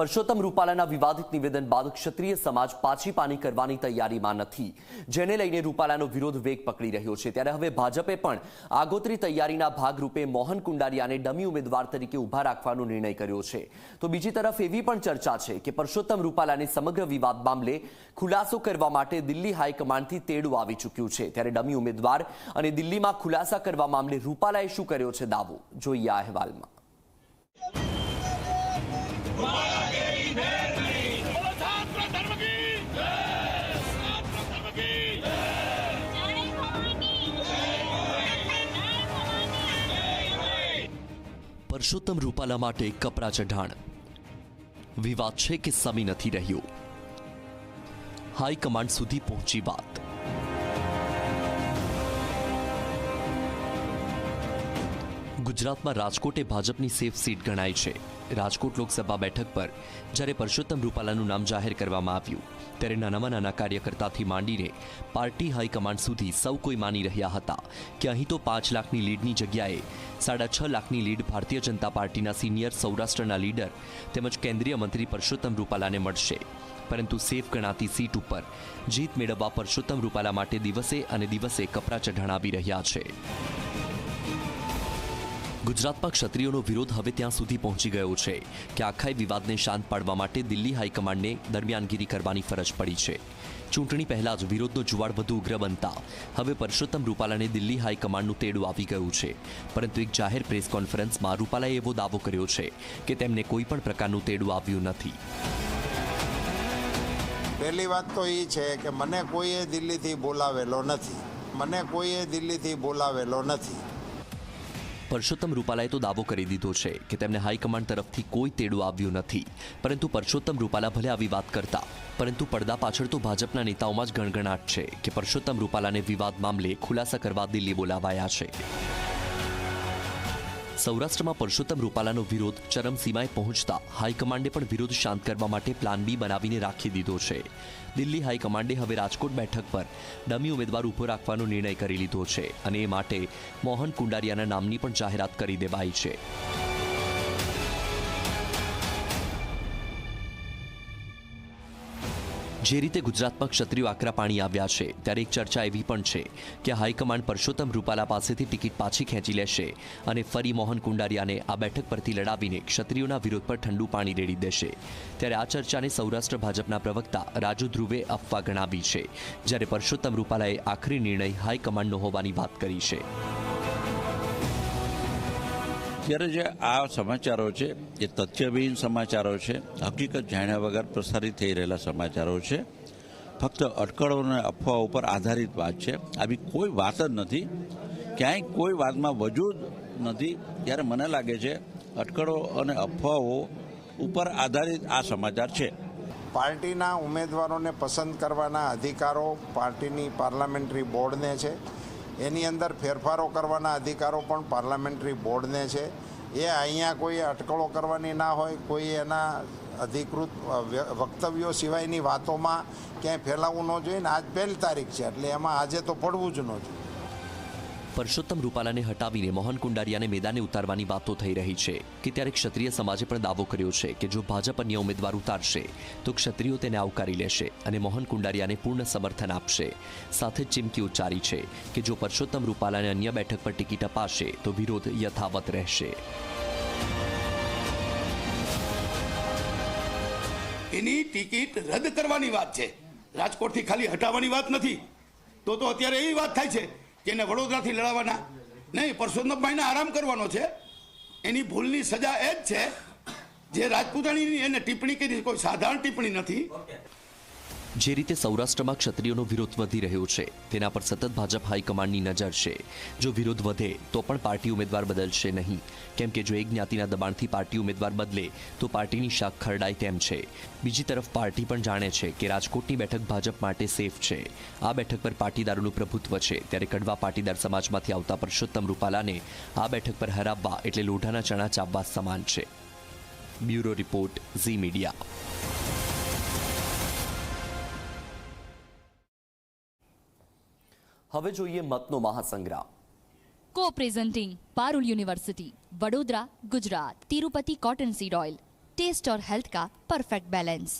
પરસોત્તમ રૂપાલાના વિવાદિત નિવેદન બાદ ક્ષત્રિય સમાજ પાછી પાની કરવાની તૈયારીમાં નથી. જેને લઈને રૂપાલાનો વિરોધ વેગ પકડી રહ્યો છે. ત્યારે હવે ભાજપે પણ આગોતરી તૈયારીના ભાગરૂપે મોહન કુંડારિયાને ડમી ઉમેદવાર તરીકે ઊભા રાખવાનો નિર્ણય કર્યો છે. તો બીજી તરફ એવી પણ ચર્ચા છે કે પરસોત્તમ રૂપાલાને સમગ્ર વિવાદ મામલે ખુલાસો કરવા માટે દિલ્હી હાઈકમાન્ડથી તેડું આવી ચૂક્યું છે. ત્યારે ડમી ઉમેદવાર અને દિલ્હીમાં ખુલાસા કરવા મામલે રૂપાલાએ શું કર્યો છે દાવો? જોઈએ આ અહેવાલમાં. પરસોત્તમ રૂપાલા માટે કપરા ચઢાણ. વિવાદ છે કે સમી નથી રહ્યો? હાઈકમાન્ડ સુધી પહોંચી વાત. ગુજરાતમાં રાજકોટ ભાજપની સેફ સીટ ગણાય છે. રાજકોટ લોકસભા બેઠક પર જ્યારે પરસોત્તમ રૂપાલાનું નામ જાહેર કરવામાં આવ્યું, ત્યારે નાનામાં નાના કાર્યકર્તાથી માંડીને પાર્ટી હાઈકમાન્ડ સુધી સૌ કોઈ માની રહ્યા હતા કે અહીં તો પાંચ લાખની લીડની જગ્યાએ સાડા છ લાખની લીડ ભારતીય જનતા પાર્ટીના સિનિયર સૌરાષ્ટ્રના લીડર તેમજ કેન્દ્રીય મંત્રી પરસોત્તમ રૂપાલાને મળશે. પરંતુ સેફ ગણાતી સીટ ઉપર જીત મેળવવા પરસોત્તમ રૂપાલા માટે દિવસે અને દિવસે કપરા ચઢાણ આવી રહ્યા છે. ગુજરાતમાં ક્ષત્રિયોનો વિરોધ હવે ત્યાં સુધી પહોંચી ગયો છે કે આખાય વિવાદને શાંત પાડવા માટે દિલ્હી હાઈકમાન્ડને દરમિયાનગીરી કરવાની ફરજ પડી છે. ચૂંટણી પહેલા જ વિરોધનો જુવાળ વધુ ઉગ્ર બનતા હવે પરસોત્તમ રૂપાલાને દિલ્હી હાઈકમાન્ડનું તેડું આવી ગયું છે. પરંતુ એક જાહેર પ્રેસ કોન્ફરન્સમાં રૂપાલાએ એવો દાવો કર્યો છે કે તેમને કોઈ પણ પ્રકારનું તેડું આવ્યું નથી. પહેલી વાત તો એ છે કે મને કોઈએ દિલ્હીથી બોલાવેલો નથી. મને કોઈએ દિલ્હીથી બોલાવેલો નથી. પરસોત્તમ રૂપાલાએ તો દાવો કરી દીધો છે કે તેમને હાઈકમાન્ડ તરફથી કોઈ તેડું આવ્યું નથી. પરંતુ પરસોત્તમ રૂપાલા ભલે આવી વાત કરતા, પરંતુ પડદા પાછળ તો ભાજપના નેતાઓમાં જ ગણગણાટ છે કે પરસોત્તમ રૂપાલાને વિવાદ મામલે ખુલાસા કરવા દિલ્હી બોલાવાયા છે. સૌરાષ્ટ્રમાં પરસોત્તમ રૂપાલાનો વિરોધ ચરમસીમાએ પહોંચતા હાઈકમાન્ડે પણ વિરોધ શાંત કરવા માટે પ્લાન બી બનાવીને રાખી દીધો છે. દિલ્હી હાઈકમાન્ડે હવે રાજકોટ બેઠક પર ડમી ઉમેદવાર ઊભો રાખવાનો નિર્ણય કરી લીધો છે અને એ માટે મોહન કુંડારિયાના નામની પણ જાહેરાત કરી દેવાઈ છે. જે રીતે ગુજરાતમાં ક્ષત્રિયો આકરા પાણી આવ્યા છે, ત્યારે એક ચર્ચા એવી પણ છે કે હાઈકમાન્ડ પરસોત્તમ રૂપાલા પાસેથી ટિકિટ પાછી ખેંચી લેશે અને ફરી મોહન કુંડારિયાને આ બેઠક પરથી લડાવીને ક્ષત્રિયોના વિરોધ પર ઠંડુ પાણી રેડી દેશે. ત્યારે આ ચર્ચાને સૌરાષ્ટ્ર ભાજપના પ્રવક્તા રાજુ ધ્રુવે અફવા ગણાવી છે, જ્યારે પરસોત્તમ રૂપાલાએ આખરી નિર્ણય હાઈકમાન્ડનો હોવાની વાત કરી છે. ત્યારે જે આ સમાચારો છે, એ તથ્યવિહીન સમાચારો છે, હકીકત જાણ્યા વગર પ્રસારિત થઈ રહેલા સમાચારો છે. ફક્ત અટકળો અને અફવાઓ ઉપર આધારિત વાત છે. આવી કોઈ વાત જ નથી. ક્યાંય કોઈ વાતમાં વજૂદ નથી. ત્યારે મને લાગે છે, અટકળો અને અફવાઓ ઉપર આધારિત આ સમાચાર છે. પાર્ટીના ઉમેદવારોને પસંદ કરવાના અધિકારો પાર્ટીની પાર્લામેન્ટરી બોર્ડને છે. એની અંદર ફેરફારો કરવાના અધિકારો પણ પાર્લામેન્ટરી બોર્ડને છે. એ અહીંયા કોઈ અટકળો કરવાની ના હોય, કોઈ એના અધિકૃત વક્તવ્યો સિવાયની વાતોમાં ક્યાંય ફેલાવવું ન જોઈએ ને આજ પહેલી તારીખ છે, એટલે એમાં આજે તો પડવું જ ન જોઈએ. પરસોત્તમ રૂપાલાને હટાવીને મોહન કુંડારિયાને મેદાને ઉતારવાની વાતો થઈ રહી છે કે ત્યારે ક્ષત્રિય સમાજે પણ દાવો કર્યો છે કે જો ભાજપ અન્ય ઉમેદવાર ઉતારશે, તો ક્ષત્રિયો તેને આવકારી લેશે અને મોહન કુંડારિયાને પૂર્ણ સમર્થન આપશે. સાથે જ ચીમકી ઉચ્ચારી છે કે જો પરસોત્તમ રૂપાલાને અન્ય બેઠક પર ટિકિટ અપાશે, તો વિરોધ યથાવત રહેશે. એની ટિકિટ રદ કરવાની વાત છે. રાજકોટથી ખાલી હટાવવાની વાત નથી. તો તો અત્યારે એવી વાત થાય છે એને વડોદરાથી લડાવવાના. નહીં, પરસોત્તમભાઈને આરામ કરવાનો છે. એની ભૂલની સજા એ જ છે. જે રાજપૂતાણીની એને ટિપ્પણી કરી કોઈ સાધારણ ટિપ્પણી નથી. જે રીતે સૌરાષ્ટ્રમાં ક્ષત્રિયોનો વિરોધ વધી રહ્યો છે, તેના પર સતત ભાજપ હાઈકમાન્ડની નજર છે. જો વિરોધ વધે, તો પણ પાર્ટી ઉમેદવાર બદલશે નહીં. કેમ કે જો એક જ્ઞાતિના દબાણથી પાર્ટી ઉમેદવાર બદલે, તો પાર્ટીની શાખ ખરડાય તેમ છે? બીજી તરફ પાર્ટી પણ જાણે છે કે રાજકોટની બેઠક ભાજપ માટે સેફ છે. આ બેઠક પર પાટીદારોનું પ્રભુત્વ છે. ત્યારે કડવા પાટીદાર સમાજમાંથી આવતા પરસોત્તમ રૂપાલાને આ બેઠક પર હરાવવા એટલે લોઢાના ચણા ચાપવા સમાન છે. Bureau report, Zee Media. હવે જોઈએ મતનો મહાસંગ્રહ co presenting Parul university Vadodara Gujarat Tirupati cotton seed oil taste or health કા પરફેક્ટ બેલેન્સ